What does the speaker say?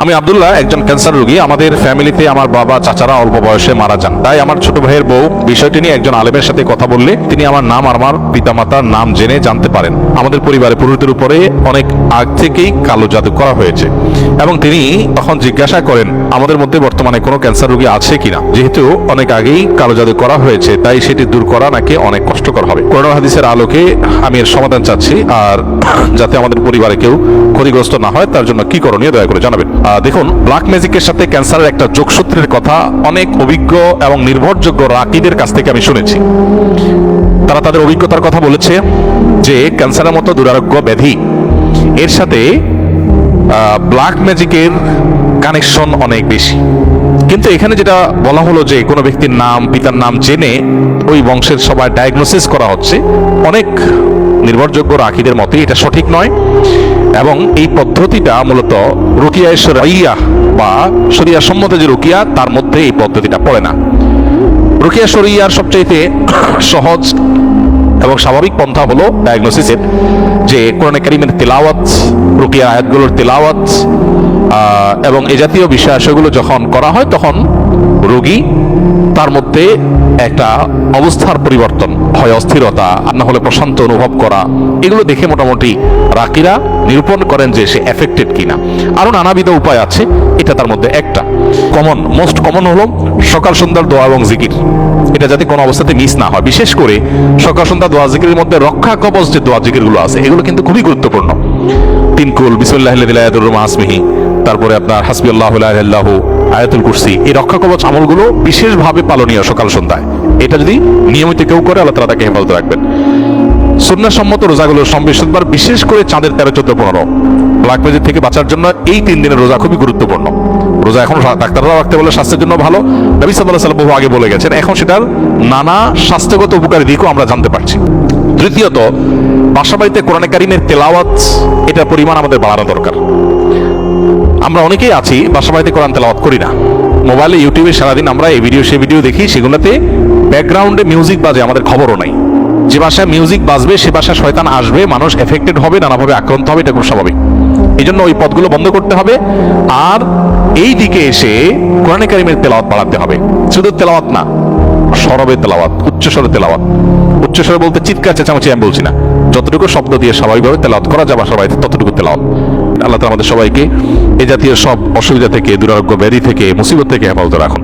আমি আবদুল্লাহ, একজন ক্যান্সার রোগী। আমাদের ফ্যামিলিতে আমার বাবা, চাচারা অল্প বয়সে মারা যান। তাই আমার ছোট ভাইয়ের বউ, বিষয়টি নিয়ে একজন আলেমের সাথে কথা বললে তিনি আমার নাম আর আমার পিতামাতার নাম জেনে জানতে পারেন। আমাদের পরিবারে পুরুষদের উপরে অনেক আগ থেকেই কালো জাদু করা হয়েছে। এবং তিনি তখন জিজ্ঞাসা করেন, আমাদের মধ্যে বর্তমানে কোনো ক্যান্সার রোগী আছে কিনা? যেহেতু অনেক আগেই কালো জাদু করা হয়েছে, তাই সেটি দূর করা নাকি অনেক কষ্টকর হবে। করোনা হাদিসের আলোকে আমি এর সমাধান চাচ্ছি, আর যাতে আমাদের পরিবারে কেউ ক্ষতিগ্রস্ত না হয়, তার জন্য কি করণীয় দয়া করে জানাবেন। দেখুন ব্ল্যাক ম্যাজিকের সাথে ক্যান্সারের একটা যোগসূত্রের কথা অনেক অভিজ্ঞ এবং নির্ভরযোগ্য রাকিদের কাছ থেকে আমি শুনেছি। তারা তাদের অভিজ্ঞতার কথা বলেছে যে ক্যান্সারের মতো দুরারোগ্য ব্যাধি। এর সাথে ব্ল্যাক ম্যাজিকের কানেকশন অনেক বেশি। কিন্তু এখানে যেটা বলা হলো যে কোনো ব্যক্তির নাম, পিতার নাম জেনে ওই বংশের সবাই ডায়াগনোসিস করা হচ্ছে, অনেক নির্ভরযোগ্য রাখিদের মতে এটা সঠিক নয়। এবং এই পদ্ধতিটা মূলত রুকিয়া শরিয়া বা শরিয়া সম্মত যে রুকিয়া, তার মধ্যে এই পদ্ধতিটা পড়ে না। রুকিয়া শরিয়ার সবচাইতে সহজ এবং স্বাভাবিক পন্থা হলো ডায়াগনোসিসের যে কোরআনে কারিমের তেলাওয়াত, রুকিয়া আয়াতগুলোর তেলাওয়াত এবং এ জাতীয় বিষয় সেগুলো যখন করা হয়, তখন রোগী তার মধ্যে একটা অবস্থার পরিবর্তন। হয় অস্থিরতা, আর না হলে প্রশান্ত অনুভব করা, এগুলো দেখে মোটামুটি রাকিরা নিরূপণ করেন যে সে এফেক্টেড কিনা। আরও নানাবিধ উপায় আছে, এটা তার মধ্যে একটা। কমন মোস্ট কমন হলো সকাল সন্ধ্যার দোয়া এবং জিকির। এটা যাতে কোনো অবস্থাতে মিস না হয়। বিশেষ করে সকাল সন্ধ্যা দোয়া, জিকিরের মধ্যে রক্ষা কবচ যে দোয়া, জিকিরগুলো আছে, এগুলো কিন্তু খুবই গুরুত্বপূর্ণ। তিনকুল বিসমুল্লাহ আসমিহি তারপরে আপনার হাসবি আল্লাহ আয়াতুল কুরসি। এই রক্ষা কবচ আমলগুলো বিশেষভাবে পালনীয় সকাল সন্ধ্যায়। এটা যদি নিয়মিত কেউ করে, আল্লাহ তালা তাকে হেফাজত রাখবেন। সুন্নাসম্মত রোজাগুলো সম্বিশুদ্ধবার বিশেষ করে চাঁদের তেরো, চোদ্দ, পনেরো। ব্ল্যাক ম্যাজিক থেকে বাঁচার জন্য এই তিন দিনের রোজা খুবই গুরুত্বপূর্ণ। রোজা এখন সা- ডাক্তাররা রাখতে বলে স্বাস্থ্যের জন্য ভালো। নবী সাল্লাহ সাল্লাম বহু আগে বলে গেছেন, এখন সেটার নানা স্বাস্থ্যগত উপকারী দিকও আমরা জানতে পারছি। তৃতীয়ত বাসা বাড়িতে কোরআনে কারিমের তেলাওয়াত, এটার পরিমাণ আমাদের বাড়ানো দরকার। আমরা অনেকেই আছি বাসা বাড়িতে কোরআন তেলাওয়াত করি না। মোবাইলে, ইউটিউবে সারাদিন আমরা এই ভিডিও সে ভিডিও দেখি, সেগুলোতে ব্যাকগ্রাউন্ডে মিউজিক বাজে, আমাদের খবরও নাই। যে বাসায় মিউজিক বাজবে, সে বাসায় শয়তান আসবে, মানুষ এফেক্টেড হবে, নানাভাবে আক্রান্ত হবে, এটা খুব স্বাভাবিক। এই জন্য ওই পথগুলো বন্ধ করতে হবে, আর এই দিকে এসে কোরআনে কারিমের তেলাওয়াত বাড়াতে হবে। শুধু তেলাওয়াত না, সরবে তেলাওয়াত, উচ্চস্বরে তেলাওয়াত। উচ্চস্বরে বলতে চিৎকার, চেঁচামেচি আমি বলছি না। যতটুকু শব্দ দিয়ে স্বাভাবিকভাবে তেলাওয়াত করা যাবে সবাই ততটুকু তেলাওয়াত। আল্লাহ তালা আমাদের সবাইকে এ জাতীয় সব অসুবিধা থেকে, দুরারোগ্য ব্যাধি থেকে, মুসিবত থেকে হেফাজত রাখুন।